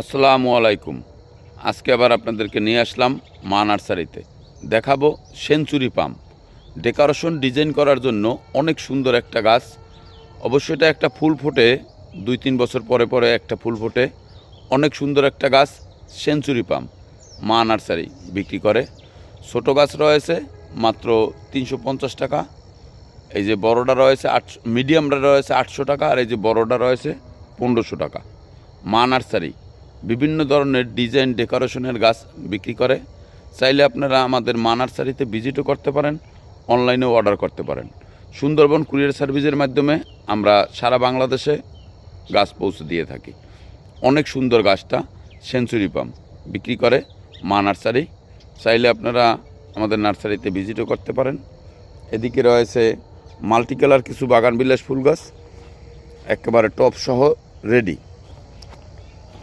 আসসালামু আলাইকুম। আজকে আবার আপনাদেরকে নিয়ে আসলাম মা নার্সারিতে। দেখাবো সেঞ্চুরি পাম ডেকোরেশন, ডিজাইন করার জন্য অনেক সুন্দর একটা গাছ। অবশ্যই এটা একটা ফুল ফোটে, দুই তিন বছর পরে পরে একটা ফুল ফোটে। অনেক সুন্দর একটা গাছ, সেঞ্চুরি পাম মা নার্সারি বিক্রি করে। ছোটো গাছ রয়েছে মাত্র তিনশো পঞ্চাশ টাকা। এই যে বড়টা রয়েছে আটশো মিডিয়ামটা রয়েছে আটশো টাকা আর এই যে বড়টা রয়েছে পনেরোশো টাকা। মা নার্সারি। বিভিন্ন ধরনের ডিজাইন ডেকোরেশনের গাছ বিক্রি করে, চাইলে আপনারা আমাদের মা নার্সারিতে ভিজিটও করতে পারেন, অনলাইনেও অর্ডার করতে পারেন। সুন্দরবন কুরিয়ার সার্ভিসের মাধ্যমে আমরা সারা বাংলাদেশে গাছ পৌঁছে দিয়ে থাকি। অনেক সুন্দর গাছটা সেঞ্চুরি পাম, বিক্রি করে মা নার্সারি চাইলে আপনারা আমাদের নার্সারিতে ভিজিটও করতে পারেন। এদিকে রয়েছে মাল্টিকালার কিছু বাগান বিলাস ফুল গাছ, একেবারে টপ সহ রেডি।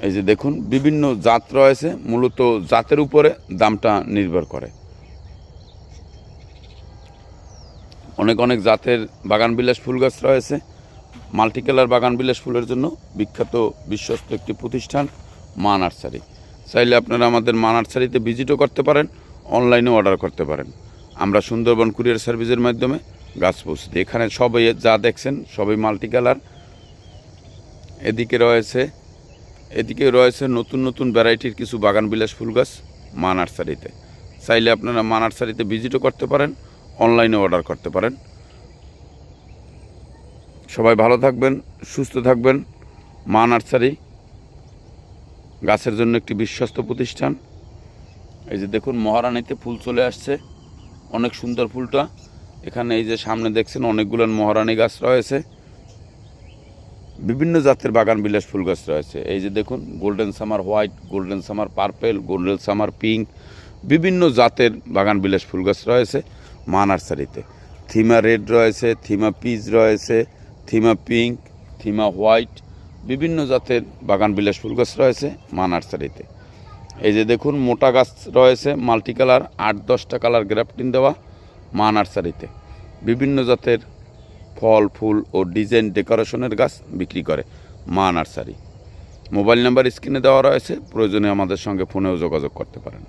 এই যে দেখুন, বিভিন্ন জাত রয়েছে, মূলত জাতের উপরে দামটা নির্ভর করে। অনেক অনেক জাতের বাগান বিলাস ফুল গাছ রয়েছে। মাল্টিকালার বাগান বিলাস ফুলের জন্য বিখ্যাত, বিশ্বস্ত একটি প্রতিষ্ঠান মা নার্সারি। চাইলে আপনারা আমাদের মা নার্সারিতে ভিজিটও করতে পারেন অনলাইনে অর্ডার করতে পারেন। আমরা সুন্দরবন কুরিয়ার সার্ভিসের মাধ্যমে গাছ পৌঁছে এখানে সবাই যা দেখছেন, সবই মাল্টিকালার। এদিকে রয়েছে এদিকে রয়েছে নতুন নতুন ভ্যারাইটির কিছু বাগান বিলাস ফুল গাছ মা নার্সারিতে। চাইলে আপনারা মা নার্সারিতে ভিজিটও করতে পারেন, অনলাইনে অর্ডার করতে পারেন। সবাই ভালো থাকবেন, সুস্থ থাকবেন। মা নার্সারি গাছের জন্য একটি বিশ্বস্ত প্রতিষ্ঠান। এই যে দেখুন, মহারানীতে ফুল চলে আসছে, অনেক সুন্দর ফুলটা। এখানে এই যে সামনে দেখছেন, অনেকগুলো মহারানী গাছ রয়েছে। বিভিন্ন জাতের বাগান বিলাস ফুল গাছ রয়েছে। এই যে দেখুন golden summer white golden summer purple golden summer pink বিভিন্ন জাতের বাগান বিলাস ফুল গাছ রয়েছে মা নার্সারিতে। থিমা রেড রয়েছে, থিমা পিচ রয়েছে, থিমা পিঙ্ক থিমা হোয়াইট বিভিন্ন জাতের বাগান বিলাস ফুল গাছ রয়েছে মা নার্সারিতে। এই যে দেখুন, মোটা গাছ রয়েছে মাল্টি কালার আট দশটা কালার গ্রাফটিন দেওয়া মা নার্সারিতে। বিভিন্ন জাতের ফল, ফুল ও ডিজাইন ডেকোরেশনের গাছ বিক্রি করে মা নার্সারি। মোবাইল নাম্বার স্ক্রিনে দেওয়া রয়েছে। প্রয়োজনে আমাদের সঙ্গে ফোনেও যোগাযোগ করতে পারেন।